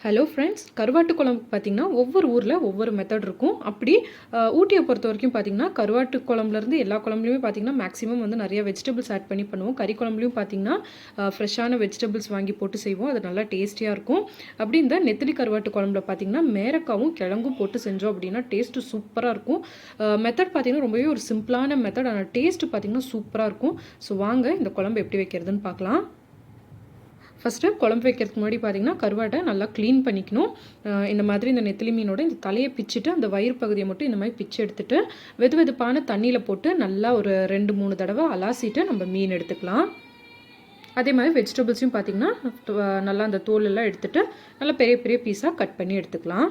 Hello friends கருவாட்டு குழம்புக்கு பார்த்தீங்கன்னா ஒவ்வொரு ஊரில் ஒவ்வொரு மெத்தட் இருக்கும். அப்படி ஊட்டியை பொறுத்த வரைக்கும் பார்த்தீங்கன்னா கருவாட்டு குழம்புலேருந்து எல்லா குழம்புலையுமே பார்த்தீங்கன்னா மேக்ஸிமம் வந்து நிறைய வெஜிடபிள்ஸ் ஆட் பண்ணி பண்ணுவோம். கறி குழம்புலையும் பார்த்தீங்கன்னா ஃப்ரெஷ்ஷான வெஜிடபிள்ஸ் வாங்கி போட்டு செய்வோம். அது நல்லா டேஸ்டியாக இருக்கும். அப்படி இந்த நெத்திலி கருவாட்டு குழம்புல பார்த்தீங்கன்னா மேரக்காவும் கிழங்கும் போட்டு செஞ்சோம் அப்படின்னா டேஸ்ட்டு சூப்பராக இருக்கும். மெத்தட் பார்த்தீங்கன்னா ரொம்பவே ஒரு சிம்பிளான மெத்தட் ஆனால் டேஸ்ட்டு பார்த்தீங்கன்னா சூப்பராக இருக்கும். ஸோ வாங்க இந்த குழம்பு எப்படி வைக்கிறதுன்னு பார்க்கலாம். ஃபஸ்ட்டு குழம்பு வைக்கிறதுக்கு முன்னாடி பார்த்தீங்கன்னா கருவாட்டை நல்லா க்ளீன் பண்ணிக்கணும். இந்த மாதிரி இந்த நெத்திலி மீனோட இந்த தலையை பிச்சுட்டு அந்த வயிறு பகுதியை மட்டும் இந்த மாதிரி பிச்சு எடுத்துகிட்டு வெது வெதுப்பான தண்ணியில் போட்டு நல்லா ஒரு ரெண்டு மூணு தடவை அலாசிட்டு நம்ம மீன் எடுத்துக்கலாம். அதே மாதிரி வெஜிடபிள்ஸையும் பார்த்தீங்கன்னா நல்லா அந்த தோல் எல்லாம் நல்லா பெரிய பெரிய பீஸாக கட் பண்ணி எடுத்துக்கலாம்.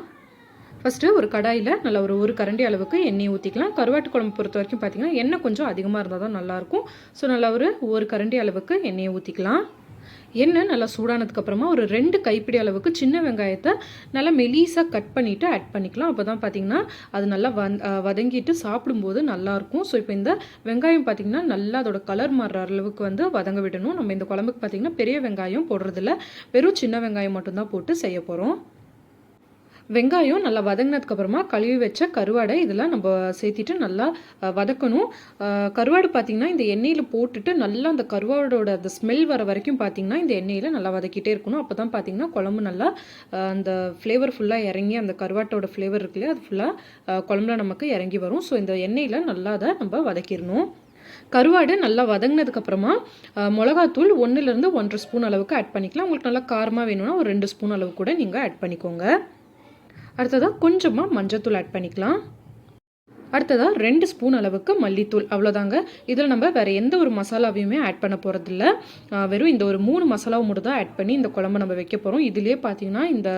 ஃபஸ்ட்டு ஒரு கடாயில் நல்லா ஒரு ஒரு கரண்டி அளவுக்கு எண்ணெய் ஊற்றிக்கலாம் கருவாட்டு குழம்பு பொறுத்த வரைக்கும் பார்த்தீங்கன்னா எண்ணெய் கொஞ்சம் அதிகமாக இருந்தால் தான் நல்லாயிருக்கும் ஸோ நல்லா ஒரு ஒரு கரண்டி அளவுக்கு எண்ணெயை ஊற்றிக்கலாம் எண்ணெய் நல்லா சூடானதுக்கப்புறமா ஒரு ரெண்டு கைப்பிடி அளவுக்கு சின்ன வெங்காயத்தை நல்லா மெலீஸாக கட் பண்ணிவிட்டு ஆட் பண்ணிக்கலாம். அப்போ தான் பார்த்தீங்கன்னா அது நல்லா வந் வதங்கிட்டு சாப்பிடும்போது நல்லாயிருக்கும். ஸோ இப்போ இந்த வெங்காயம் பார்த்தீங்கன்னா நல்லா அதோட கலர் மாறுற அளவுக்கு வந்து வதங்க விடணும். நம்ம இந்த குழம்புக்கு பார்த்தீங்கன்னா பெரிய வெங்காயம் போடுறதில்ல. வெறும் சின்ன வெங்காயம் மட்டும்தான் போட்டு செய்ய போகிறோம் வெங்காயம் நல்லா வதங்கினதுக்கு அப்புறமா கழுவி வச்ச கருவாடை இதெல்லாம் நம்ம சேர்த்திட்டு நல்லா வதக்கணும். கருவாடு பார்த்தீங்கன்னா இந்த எண்ணெயில் போட்டுட்டு நல்லா அந்த கருவாடோட அந்த ஸ்மெல் வர வரைக்கும் பார்த்தீங்கன்னா இந்த எண்ணெயில் நல்லா வதக்கிட்டே இருக்கணும். அப்போ தான் பார்த்தீங்கன்னா குழம்பு நல்லா அந்த ஃப்ளேவர் ஃபுல்லாக இறங்கி அந்த கருவாட்டோட ஃப்ளேவர் இருக்குல்லையா அது ஃபுல்லாக குழம்புல நமக்கு இறங்கி வரும். ஸோ இந்த எண்ணெயில் நல்லா அதை நம்ம வதக்கிடணும். கருவாடு நல்லா வதங்கினதுக்கப்புறமா மிளகாத்தூள் ஒன்றுலேருந்து ஒன்றரை ஸ்பூன் அளவுக்கு ஆட் பண்ணிக்கலாம். உங்களுக்கு நல்லா காரமாக வேணும்னா ஒரு ரெண்டு ஸ்பூன் அளவு கூட நீங்கள் ஆட் பண்ணிக்கோங்க. அடுத்ததாக கொஞ்சமாக மஞ்சத்தூள் ஆட் பண்ணிக்கலாம். அடுத்ததாக ரெண்டு ஸ்பூன் அளவுக்கு மல்லித்தூள். அவ்வளோதாங்க. இதில் நம்ம வேறு எந்த ஒரு மசாலாவையுமே ஆட் பண்ண போகிறதில்ல வெறும் இந்த ஒரு மூணு மசாலாவை மட்டும் தான் ஆட் பண்ணி இந்த குழம்பு நம்ம வைக்க போகிறோம் இதுலேயே பார்த்தீங்கன்னா இந்த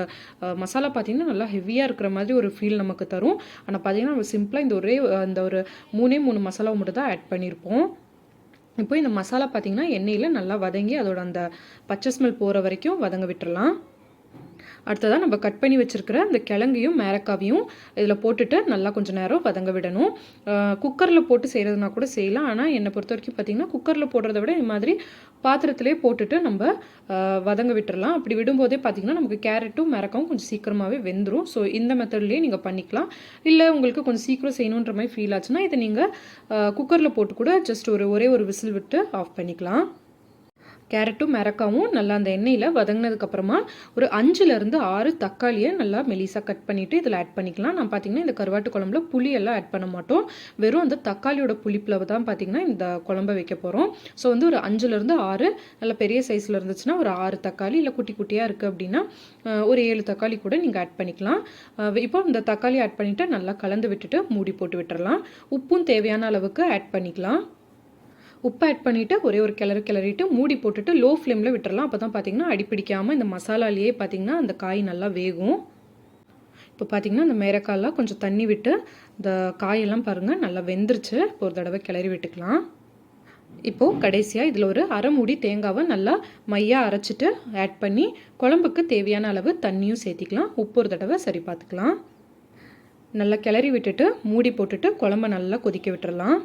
மசாலா பார்த்தீங்கன்னா நல்லா ஹெவியாக இருக்கிற மாதிரி ஒரு ஃபீல் நமக்கு தரும். ஆனால் பார்த்திங்கன்னா நம்ம சிம்பிளாக இந்த ஒரே இந்த ஒரு மூணே மூணு மசாலாவை மட்டும் தான் ஆட் பண்ணியிருப்போம் இப்போ இந்த மசாலா பார்த்தீங்கன்னா எண்ணெயில் நல்லா வதங்கி அதோட அந்த பச்சை ஸ்மெல் போகிற வரைக்கும் வதங்க விட்டுறலாம். அடுத்ததாக நம்ம கட் பண்ணி வச்சுருக்கிற அந்த கிழங்கையும் மேரக்காவையும் இதில் போட்டுட்டு நல்லா கொஞ்சம் நேரம் வதங்க விடணும். குக்கரில் போட்டு செய்கிறதுனா கூட செய்யலாம். ஆனால் என்னை பொறுத்த வரைக்கும் பார்த்திங்கன்னா குக்கரில் போடுறத விட இந்த மாதிரி பாத்திரத்திலே போட்டுட்டு நம்ம வதங்க விட்டுறலாம். அப்படி விடும்போதே பார்த்திங்கன்னா நமக்கு கேரட்டும் மேரக்காவும் கொஞ்சம் சீக்கிரமாகவே வெந்துடும் ஸோ இந்த மெத்தட்லேயே நீங்கள் பண்ணிக்கலாம். இல்லை உங்களுக்கு கொஞ்சம் சீக்கிரம் செய்யணுன்ற மாதிரி ஃபீல் ஆச்சுன்னா இதை நீங்கள் குக்கரில் போட்டு கூட ஜஸ்ட் ஒரு ஒரே ஒரு விசில் விட்டு ஆஃப் பண்ணிக்கலாம். கேரட்டும் மிரக்காவும் நல்லா அந்த எண்ணெயில் வதங்கினதுக்கப்புறமா ஒரு அஞ்சுலேருந்து ஆறு தக்காளியை நல்லா மெலிசாக கட் பண்ணிவிட்டு இதில் ஆட் பண்ணிக்கலாம். நான் பார்த்தீங்கன்னா இந்த கருவாட்டு குழம்புல புளியெல்லாம் ஆட் பண்ண மாட்டோம். வெறும் அந்த தக்காளியோட புளிப்பில் தான் பார்த்தீங்கன்னா இந்த குழம்பை வைக்க போகிறோம் ஸோ வந்து ஒரு அஞ்சுலேருந்து ஆறு நல்ல பெரிய சைஸில் இருந்துச்சுன்னா ஒரு ஆறு தக்காளி இல்லை குட்டி குட்டியாக இருக்குது அப்படின்னா ஒரு ஏழு தக்காளி கூட நீங்கள் ஆட் பண்ணிக்கலாம். இப்போ இந்த தக்காளி ஆட் பண்ணிவிட்டு நல்லா கலந்து விட்டுட்டு மூடி போட்டு விட்டுறலாம். உப்பும் தேவையான அளவுக்கு ஆட் பண்ணிக்கலாம். உப்பு ஆட் பண்ணிவிட்டு ஒரே ஒரு கிளறு கிளறிட்டு மூடி போட்டுட்டு லோ ஃப்ளேமில் விட்டுறலாம். அப்போ தான் பார்த்தீங்கன்னா அடிப்பிடிக்காமல் இந்த மசாலாலேயே பார்த்தீங்கன்னா அந்த காய் நல்லா வேகும். இப்போ பார்த்தீங்கன்னா இந்த மேரக்காயெல்லாம் கொஞ்சம் தண்ணி விட்டு இந்த காயெல்லாம் பாருங்கள் நல்லா வெந்துருச்சு. இப்போ ஒரு தடவை கிளறி விட்டுக்கலாம். இப்போது கடைசியாக இதில் ஒரு அரை மூடி தேங்காவை நல்லா மையாக அரைச்சிட்டு ஆட் பண்ணி குழம்புக்கு தேவையான அளவு தண்ணியும் சேர்த்திக்கலாம். உப்பு ஒரு தடவை சரி பார்த்துக்கலாம் நல்லா கிளறி விட்டுட்டு மூடி போட்டுட்டு குழம்ப நல்லா கொதிக்க விட்டுறலாம்.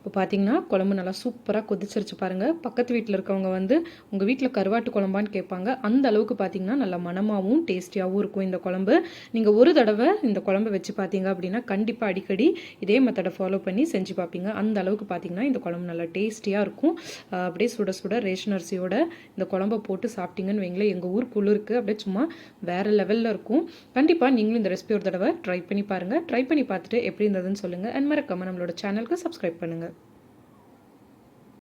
இப்போ பார்த்தீங்கன்னா குழம்பு நல்லா சூப்பராக கொதிச்சிருச்சு பாருங்கள் பக்கத்து வீட்டில் இருக்கவங்க வந்து உங்கள் வீட்டில் கருவாட்டு குழம்பான்னு கேட்பாங்க. அந்த அளவுக்கு பார்த்தீங்கன்னா நல்லா மணமாகவும் டேஸ்டியாகவும் இருக்கும் இந்த குழம்பு. நீங்கள் ஒரு தடவை இந்த குழம்பு வச்சு பார்த்தீங்க அப்படின்னா கண்டிப்பாக அடிக்கடி இதே மெத்தடை ஃபாலோ பண்ணி செஞ்சு பார்ப்பீங்க அந்த அளவுக்கு பார்த்தீங்கன்னா இந்த குழம்பு நல்லா டேஸ்டியாக இருக்கும். அப்படியே சுட சுட ரேஷன் அரிசியோட இந்த குழம்பை போட்டு சாப்பிட்டீங்கன்னு வைங்களேன். எங்கள் ஊர் குளிருக்கு அப்படியே சும்மா வேறு லெவலில் இருக்கும். கண்டிப்பாக நீங்களும் இந்த ரெசிபி ஒரு தடவை ட்ரை பண்ணி பாருங்கள் ட்ரை பண்ணி பார்த்துட்டு எப்படி இருந்ததுன்னு சொல்லுங்கள் அண்ட் மறக்காமல் நம்மளோட சேனலுக்கு சப்ஸ்கிரைப் பண்ணுங்கள்